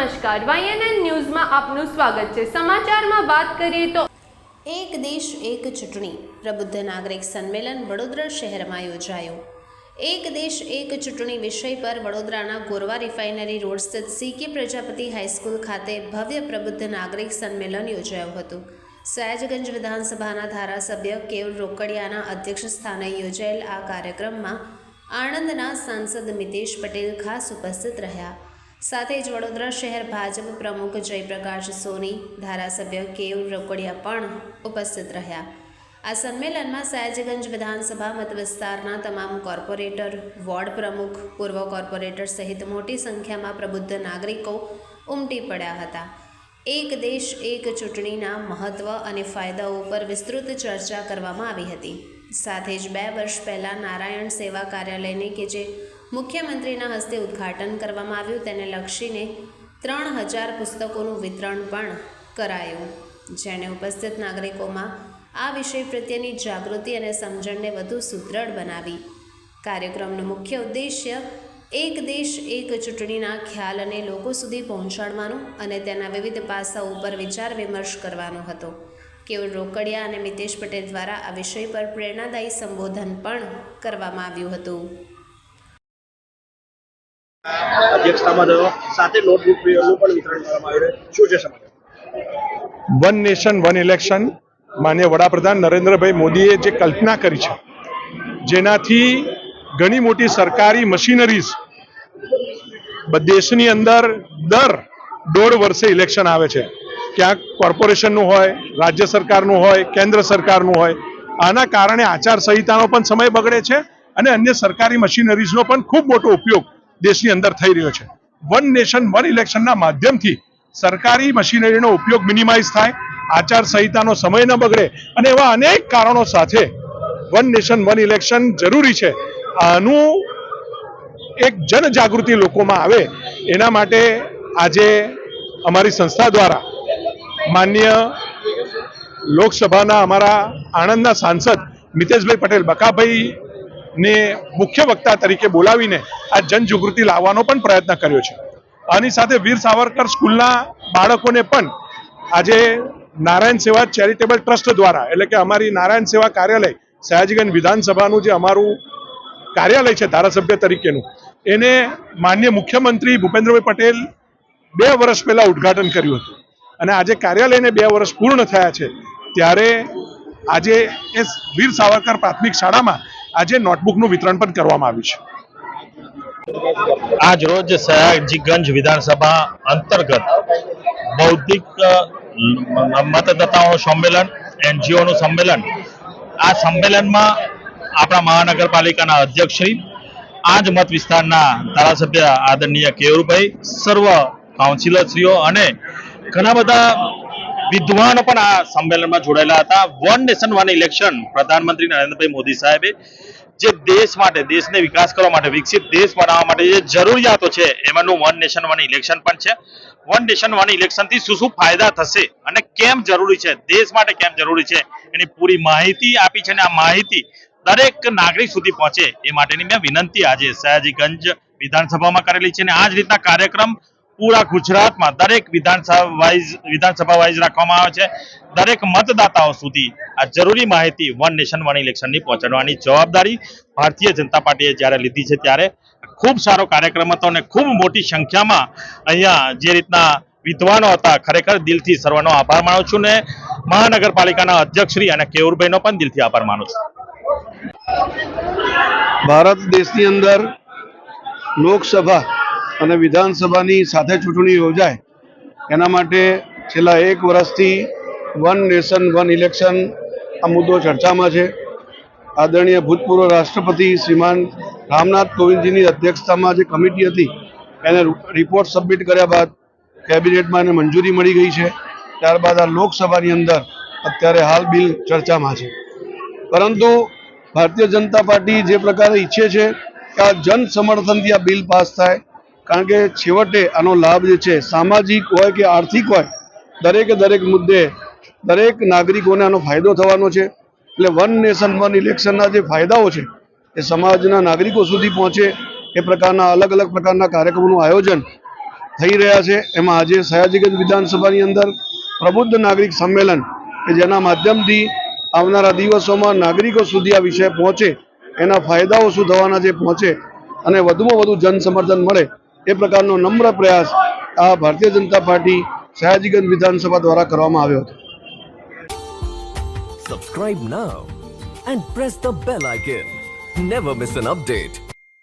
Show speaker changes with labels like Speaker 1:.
Speaker 1: નમસ્કાર. વાયએનએન ન્યૂઝમાં આપનું સ્વાગત છે. સમાચારમાં વાત કરીએ તો
Speaker 2: એક દેશ, એક ચૂંટણી. પ્રબુદ્ધ નાગરિક સંમેલન વડોદરા શહેરમાં યોજાયું. એક દેશ, એક ચૂંટણી વિષય પર વડોદરાના ગોરવા રિફાઇનરી રોડ સ્થિત સીકે પ્રજાપતિ હાઈસ્કૂલ ખાતે ભવ્ય પ્રબુદ્ધ નાગરિક સંમેલન યોજાયું હતું. સયાજગંજ વિધાનસભાના ધારાસભ્ય કેવલ રોકડિયાના અધ્યક્ષ સ્થાને યોજાયેલ આ કાર્યક્રમમાં આણંદના સાંસદ મિતેશ પટેલ ખાસ ઉપસ્થિત રહ્યા. સાથે જ વડોદરા શહેર ભાજપ પ્રમુખ જયપ્રકાશ સોની, ધારાસભ્ય કેવ રોકડિયા પણ ઉપસ્થિત રહ્યા. આ સંમેલનમાં સયાજગંજ વિધાનસભા મત વિસ્તારના તમામ કોર્પોરેટર, વોર્ડ પ્રમુખ, પૂર્વ કોર્પોરેટર સહિત મોટી સંખ્યામાં પ્રબુદ્ધ નાગરિકો ઉમટી પડ્યા હતા. એક દેશ, એક ચૂંટણીના મહત્ત્વ અને ફાયદાઓ પર વિસ્તૃત ચર્ચા કરવામાં આવી હતી. સાથે જ બે વર્ષ પહેલાં નારાયણ સેવા કાર્યાલયને કે જે મુખ્યમંત્રીના હસ્તે ઉદ્ઘાટન કરવામાં આવ્યું. તેને લક્ષીને ત્રણ હજાર પુસ્તકોનું વિતરણ પણ કરાયું. જેને ઉપસ્થિત નાગરિકોમાં આ વિષય પ્રત્યેની જાગૃતિ અને સમજણને વધુ સુદૃઢ બનાવી. કાર્યક્રમનો મુખ્ય ઉદ્દેશ્ય એક દેશ એક ચૂંટણીના ખ્યાલને લોકો સુધી પહોંચાડવાનું અને તેના વિવિધ પાસાઓ ઉપર વિચાર વિમર્શ કરવાનો હતો. કેવળ રોકડિયા અને મિતેશ પટેલ દ્વારા આ વિષય પર પ્રેરણાદાયી સંબોધન પણ કરવામાં આવ્યું હતું.
Speaker 3: અધ્યક્ષતામાં થયો. સાથે નોટબુકનું પણ વિતરણ કરવામાં આવ્યું શું છે
Speaker 4: વન નેશન વન ઇલેક્શન માન્ય વડાપ્રધાન નરેન્દ્રભાઈ મોદીએ જે કલ્પના કરી છે, જેનાથી ઘણી મોટી સરકારી મશીનરીઝ દેશની અંદર દર દોઢ વર્ષે ઇલેક્શન આવે છે. ક્યાંક કોર્પોરેશનનું હોય, રાજ્ય સરકારનું હોય, કેન્દ્ર સરકારનું હોય. આના કારણે આચારસંહિતાનો પણ સમય બગડે છે અને અન્ય સરકારી મશીનરીઝનો પણ ખૂબ મોટો ઉપયોગ દેશની અંદર થઈ રહ્યો છે. વન નેશન વન ઇલેક્શનના માધ્યમથી સરકારી મશીનરીનો ઉપયોગ મિનિમાઇઝ થાય આચારસંહિતાનો સમય ન બગડે અને એવા અનેક કારણો સાથે વન નેશન વન ઇલેક્શન જરૂરી છે. આનું એક જનજાગૃતિ લોકોમાં આવે, એના માટે આજે અમારી સંસ્થા દ્વારા માન્ય લોકસભાના અમારા આણંદના સાંસદ મિતેશભાઈ પટેલ, બકાભાઈ ને મુખ્ય વક્તા તરીકે બોલાવીને આ જનજાગૃતિ લાવવાનો પણ પ્રયત્ન કર્યો છે. આની સાથે વીર સાવરકર સ્કૂલના બાળકોને પણ આજે નારાયણ સેવા ચેરિટેબલ ટ્રસ્ટ દ્વારા, એટલે કે અમારી નારાયણ સેવા કાર્યાલય, સયાજીગંજ વિધાનસભાનું જે અમારું કાર્યાલય છે ધારાસભ્ય તરીકેનું, એને માન્ય મુખ્યમંત્રી ભૂપેન્દ્રભાઈ પટેલ બે વર્ષ પહેલા ઉદ્ઘાટન કર્યું હતું. અને આજે કાર્યાલયને બે વર્ષ પૂર્ણ થયા છે, ત્યારે આજે એ વીર સાવરકર પ્રાથમિક શાળામાં આજે નોટબુકનું વિતરણ પણ કરવામાં આવ્યું છે.
Speaker 5: આજ રોજ સયાજીગંજ વિધાનસભા અંતર્ગત બૌદ્ધિક મતદાતાઓનું સંમેલન, એનજીઓનું સંમેલન. આ સંમેલનમાં આપણા મહાનગરપાલિકાના અધ્યક્ષશ્રી જ મત વિસ્તારના ધારાસભ્ય આદરણીય કેયુરભાઈ, સર્વ કાઉન્સિલરશ્રીઓ અને ઘણા બધા વિદ્વાનો પણ આ સંમેલનમાં જોડાયેલા હતા. વન નેશન વન ઇલેક્શન પ્રધાનમંત્રી નરેન્દ્રભાઈ મોદી સાહેબે જે દેશ માટે, દેશને વિકાસ કરવા માટે, વિકસિત દેશ બનાવવા માટે જે જરૂરિયાતો છે, એમાંનું વન નેશન વન ઇલેક્શન પણ છે. વન નેશન વન ઇલેક્શનથી શું શું ફાયદા થશે અને કેમ જરૂરી છે, દેશ માટે કેમ જરૂરી છે, એની પૂરી માહિતી આપી છે અને આ માહિતી દરેક નાગરિક સુધી પહોંચે એ માટેની મેં વિનંતી આજે સયાજીગંજ વિધાનસભામાં કરેલી છે અને આ જ રીતના કાર્યક્રમ પૂરા ગુજરાતમાં દરેક વિધાનસભા વાઇઝ વિધાનસભા વાઇઝ રાખવામાં આવે છે. દરેક મતદાતાઓ સુધી આ જરૂરી માહિતી વન નેશન વન ઇલેક્શનની પહોંચાડવાની જવાબદારી ભારતીય જનતા પાર્ટીએ જ્યારે લીધી છે ત્યારે ખૂબ સારો કાર્યક્રમ હતો અને ખૂબ મોટી સંખ્યામાં અહીંયા જે રીતના વિદ્વાનો હતા, ખરેખર દિલથી સર્વનો આભાર માનું છું ને મહાનગરપાલિકાના અધ્યક્ષશ્રી અને કેવુરભાઈનો પણ દિલથી આભાર માનું છું.
Speaker 6: ભારત દેશની અંદર લોકસભા અને વિધાનસભાની સાથે ચૂંટણી યોજાય, એના માટે છેલ્લા એક વર્ષથી વન નેશન, વન ઇલેક્શન આ મુદ્દો ચર્ચામાં છે. આદરણીય ભૂતપૂર્વ રાષ્ટ્રપતિ શ્રીમાન રામનાથ કોવિંદજીની અધ્યક્ષતામાં જે કમિટી હતી, એને રિપોર્ટ સબમિટ કર્યા બાદ કેબિનેટમાં એને મંજૂરી મળી ગઈ છે. ત્યારબાદ આ લોકસભાની અંદર અત્યારે હાલ બિલ ચર્ચામાં છે. પરંતુ ભારતીય જનતા પાર્ટી જે પ્રકારે ઈચ્છે છે કે આ જન સમર્થનથી આ બિલ પાસ થાય કારણ કે છેવટે આનો લાભ જે છે, સામાજિક હોય કે આર્થિક હોય, દરેકે દરેક મુદ્દે દરેક નાગરિકોને આનો ફાયદો થવાનો છે. એટલે વન નેશન, વન ઇલેક્શનના જે ફાયદાઓ છે, એ સમાજના નાગરિકો સુધી પહોંચે, એ પ્રકારના અલગ અલગ પ્રકારના કાર્યક્રમોનું આયોજન થઈ રહ્યા છે. એમાં આજે સયાજીગંજ વિધાનસભાની અંદર પ્રબુદ્ધ નાગરિક સંમેલન, કે જેના માધ્યમથી આવનારા દિવસોમાં નાગરિકો સુધી આ વિષય પહોંચે, એના ફાયદાઓ શું થવાના છે, પહોંચે, અને વધુમાં વધુ જન સમર્થન મળે એ પ્રકારનો નમ્ર પ્રયાસ આ ભારતીય જનતા પાર્ટી સયાજીગંજ વિધાનસભા દ્વારા કરવામાં આવ્યો હતો
Speaker 7: Subscribe now and press the bell icon. Never miss an update.